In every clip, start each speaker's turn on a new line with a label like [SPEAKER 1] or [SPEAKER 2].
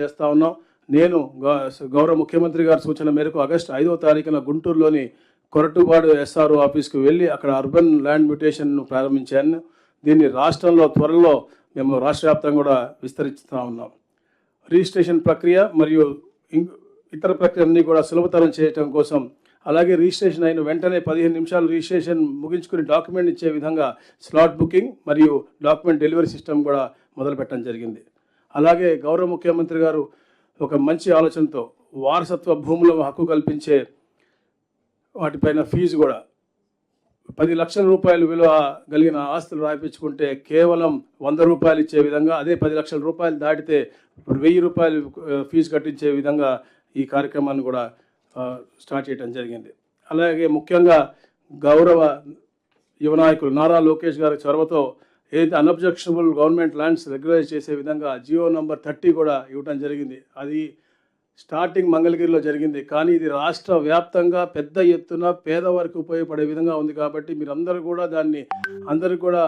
[SPEAKER 1] చేస్తా ఉన్నాం నేను గౌరవ ముఖ్యమంత్రి గారి సూచన మేరకు ఆగస్టు ఐదవ తారీఖున గుంటూరులోని కొరటుపాడు ఎస్ఆర్ఓ ఆఫీస్కి వెళ్ళి అక్కడ అర్బన్ ల్యాండ్ మ్యూటేషన్ను ప్రారంభించాను. దీన్ని రాష్ట్రంలో త్వరలో మేము రాష్ట్ర వ్యాప్తంగా కూడా విస్తరిస్తూ ఉన్నాం. రిజిస్ట్రేషన్ ప్రక్రియ మరియు ఇతర ప్రక్రియలన్నీ కూడా సులభతరం చేయటం కోసం అలాగే రిజిస్ట్రేషన్ అయిన వెంటనే పదిహేను నిమిషాలు రిజిస్ట్రేషన్ ముగించుకుని డాక్యుమెంట్ ఇచ్చే విధంగా స్లాట్ బుకింగ్ మరియు డాక్యుమెంట్ డెలివరీ సిస్టమ్ కూడా మొదలుపెట్టడం జరిగింది. అలాగే గౌరవ ముఖ్యమంత్రి గారు ఒక మంచి ఆలోచనతో వారసత్వ భూముల హక్కు కల్పించే వాటిపైన ఫీజు కూడా పది లక్షల రూపాయలు విలువ కలిగిన ఆస్తులు రాయించుకుంటే కేవలం వంద రూపాయలు ఇచ్చే విధంగా అదే పది లక్షల రూపాయలు దాటితే ఇప్పుడు వెయ్యి రూపాయలు ఫీజు కట్టించే విధంగా ఈ కార్యక్రమాన్ని కూడా స్టార్ట్ చేయడం జరిగింది. అలాగే ముఖ్యంగా గౌరవ యువ నాయకులు నారా లోకేష్ గారి చొరవతో ఏదైతే అన్అబ్జెక్షనబుల్ గవర్నమెంట్ ల్యాండ్స్ రెగ్యులైజ్ చేసే విధంగా జియో నంబర్ థర్టీ కూడా ఇవ్వడం జరిగింది. అది స్టార్టింగ్ మంగళగిరిలో జరిగింది. కానీ ఇది రాష్ట్ర వ్యాప్తంగా పెద్ద ఎత్తున పేదవారికి ఉపయోగపడే విధంగా ఉంది కాబట్టి మీరందరూ కూడా దాన్ని అందరూ కూడా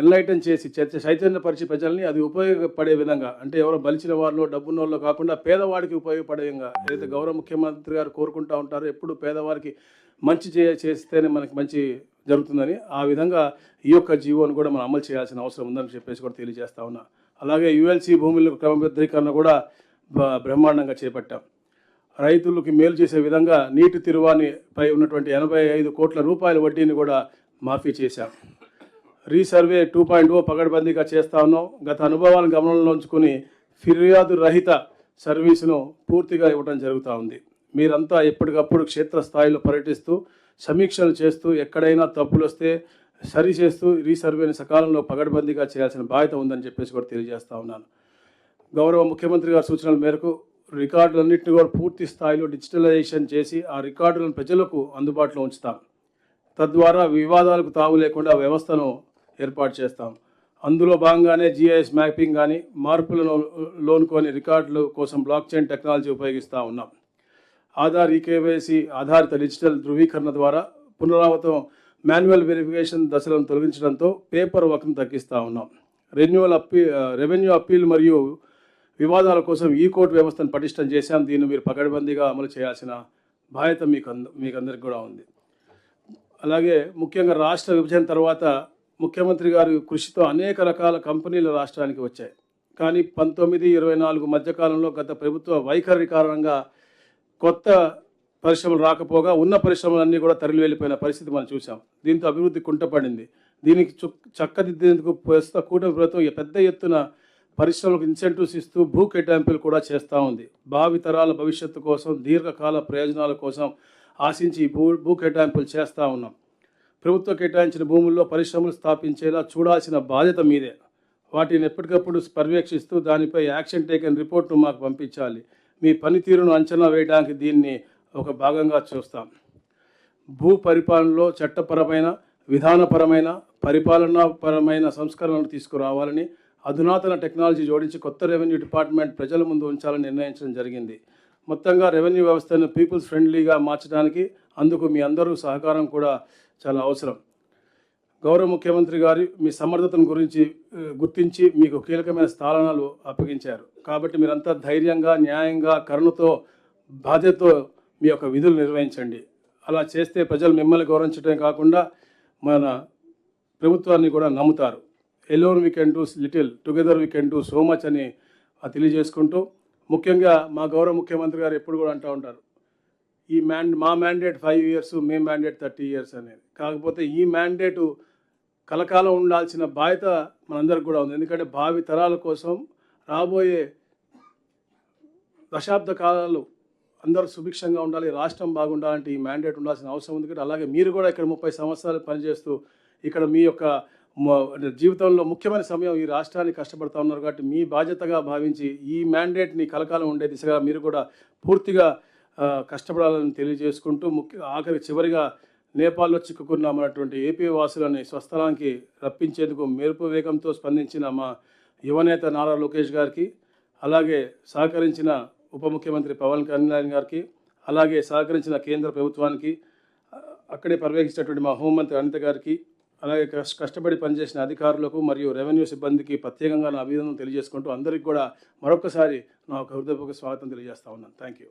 [SPEAKER 1] ఎన్లైటన్ చేసి చర్చ చైతన్యపరిచి ప్రజల్ని అది ఉపయోగపడే విధంగా అంటే ఎవరో బలిచిన వారిలో డబ్బున్న వాళ్ళు కాకుండా పేదవాడికి ఉపయోగపడే విధంగా ఏదైతే గౌరవ ముఖ్యమంత్రి గారు కోరుకుంటా ఉంటారో ఎప్పుడు పేదవారికి మంచి చేస్తేనే మనకి మంచి జరుగుతుందని ఆ విధంగా ఈ యొక్క జీవోను కూడా మనం అమలు చేయాల్సిన అవసరం ఉందని చెప్పేసి కూడా తెలియజేస్తా ఉన్నా. అలాగే యుఎల్సి భూముల క్రమబద్ధీకరణ కూడా బ- బ్రహ్మాండంగా చేపట్టాం. రైతులకి మేలు చేసే విధంగా నీటి తిరువాని పై ఉన్నటువంటి ఎనభై ఐదు కోట్ల రూపాయల వడ్డీని కూడా మాఫీ చేశాం. రీసర్వే టూ పాయింట్ ఓ పగడబందీగా చేస్తా ఉన్నాం. గత అనుభవాలను గమనంలో ఉంచుకుని ఫిర్యాదు రహిత సర్వీసును పూర్తిగా ఇవ్వడం జరుగుతూ ఉంది. మీరంతా ఎప్పటికప్పుడు క్షేత్రస్థాయిలో పర్యటిస్తూ సమీక్షలు చేస్తూ ఎక్కడైనా తప్పులు వస్తే సరి చేస్తూ రీసర్వేని సకాలంలో పగడబందీగా చేయాల్సిన బాధ్యత ఉందని చెప్పేసి కూడా తెలియజేస్తా ఉన్నాను. గౌరవ ముఖ్యమంత్రి గారి సూచనల మేరకు రికార్డులన్నింటినీ కూడా పూర్తి స్థాయిలో డిజిటలైజేషన్ చేసి ఆ రికార్డులను ప్రజలకు అందుబాటులో ఉంచుతాం. తద్వారా వివాదాలకు తావు లేకుండా వ్యవస్థను ఏర్పాటు చేస్తాం. అందులో భాగంగానే జిఐఎస్ మ్యాపింగ్ కానీ మార్పులను లోనుకొని రికార్డుల కోసం బ్లాక్ చైన్ టెక్నాలజీ ఉపయోగిస్తూ ఉన్నాం. ఆధార్ ఈకేవైసీ ఆధారిత డిజిటల్ ధృవీకరణ ద్వారా పునరావృతం మాన్యువల్ వెరిఫికేషన్ దశలను తొలగించడంతో పేపర్ వర్క్ను తగ్గిస్తూ ఉన్నాం. రెన్యువల్ అప్పీ రెవెన్యూ అప్పీల్ మరియు వివాదాల కోసం ఈ కోర్టు వ్యవస్థను పటిష్టం చేశాం. దీన్ని మీరు పకడ్బందీగా అమలు చేయాల్సిన బాధ్యత మీకు అంద మీకు అందరికి కూడా ఉంది. అలాగే ముఖ్యంగా రాష్ట్ర విభజన తర్వాత ముఖ్యమంత్రి గారి కృషితో అనేక రకాల కంపెనీలు రాష్ట్రానికి వచ్చాయి. కానీ పంతొమ్మిది ఇరవై నాలుగు మధ్యకాలంలో గత ప్రభుత్వ వైఖరి కారణంగా కొత్త పరిశ్రమలు రాకపోగా ఉన్న పరిశ్రమలన్నీ కూడా తరలి వెళ్ళిపోయిన పరిస్థితి మనం చూసాం దీంతో అభివృద్ధి కుంటపడింది. దీనికి చు- చక్కదిద్దేందుకు ప్రస్తుత కూటమి ప్రభుత్వం పెద్ద ఎత్తున పరిశ్రమలకు ఇన్సెంటివ్స్ ఇస్తూ భూ కేటాయింపులు కూడా చేస్తూ ఉంది. భావి తరాల భవిష్యత్తు కోసం దీర్ఘకాల ప్రయోజనాల కోసం ఆశించి భూ భూ కేటాయింపులు చేస్తూ ఉన్నాం. ప్రభుత్వం కేటాయించిన భూముల్లో పరిశ్రమలు స్థాపించేలా చూడాల్సిన బాధ్యత మీదే. వాటిని ఎప్పటికప్పుడు పర్యవేక్షిస్తూ దానిపై యాక్షన్ టేకన్ రిపోర్ట్ను మాకు పంపించాలి. మీ పనితీరును అంచనా వేయడానికి దీన్ని ఒక భాగంగా చూస్తాం. భూ పరిపాలనలో చట్టపరమైన విధానపరమైన పరిపాలనాపరమైన సంస్కరణలు తీసుకురావాలని అధునాతన టెక్నాలజీ జోడించి కొత్త రెవెన్యూ డిపార్ట్మెంట్ ప్రజల ముందు ఉంచాలని నిర్ణయించడం జరిగింది. మొత్తంగా రెవెన్యూ వ్యవస్థను పీపుల్స్ ఫ్రెండ్లీగా మార్చడానికి అందుకు మీ అందరూ సహకారం కూడా చాలా అవసరం. గౌరవ ముఖ్యమంత్రి గారి మీ సమర్థతను గురించి గుర్తించి మీకు కీలకమైన స్థానాలు అప్పగించారు. కాబట్టి మీరంతా ధైర్యంగా న్యాయంగా కరుణతో బాధ్యతతో మీ యొక్క విధులు నిర్వహించండి. అలా చేస్తే ప్రజలు మిమ్మల్ని గౌరవించడమే కాకుండా మన ప్రభుత్వాన్ని కూడా నమ్ముతారు. Alone we can do little together we can do so much అని తెలియజేసుకుంటూ ముఖ్యంగా మా గౌరవ ముఖ్యమంత్రి గారు ఎప్పుడు కూడా అంటూ ఉంటారు. ఈ మ్యాన్ మా మ్యాండేట్ ఫైవ్ ఇయర్స్ మే మ్యాండేట్ థర్టీ ఇయర్స్ అనేది. కాకపోతే ఈ మ్యాండేటు కలకాలం ఉండాల్సిన బాధ్యత మనందరికి కూడా ఉంది. ఎందుకంటే భావి తరాల కోసం రాబోయే దశాబ్ద కాలాలు అందరూ సుభిక్షంగా ఉండాలి రాష్ట్రం బాగుండాలంటే ఈ మ్యాండేట్ ఉండాల్సిన అవసరం ఉంది కదా. అలాగే మీరు కూడా ఇక్కడ ముప్పై సంవత్సరాలు పనిచేస్తూ ఇక్కడ మీ యొక్క జీవితంలో ముఖ్యమైన సమయం ఈ రాష్ట్రానికి కష్టపడతా ఉన్నారు కాబట్టి మీ బాధ్యతగా భావించి ఈ మ్యాండేట్ని కలకాలం ఉండే దిశగా మీరు కూడా పూర్తిగా కష్టపడాలని తెలియజేసుకుంటూ ముఖ్య ఆఖరి చివరిగా నేపాల్లో చిక్కుకున్నామన్నటువంటి ఏపీ వాసులని స్వస్థలానికి రప్పించేందుకు మెరుపు వేగంతో స్పందించిన మా యువనేత నారా లోకేష్ గారికి అలాగే సహకరించిన ఉప ముఖ్యమంత్రి పవన్ కళ్యాణ్ గారికి అలాగే సహకరించిన కేంద్ర ప్రభుత్వానికి అక్కడే పర్యవేక్షించినటువంటి మా హోంమంత్రి అనిత గారికి అలాగే కష్ట- కష్టపడి పనిచేసిన అధికారులకు మరియు రెవెన్యూ సిబ్బందికి ప్రత్యేకంగా నా అభినందనలు తెలియజేసుకుంటూ అందరికీ కూడా మరొకసారి నా ఒక హృదయపూర్వక స్వాగతం తెలియజేస్తా ఉన్నాను. Thank you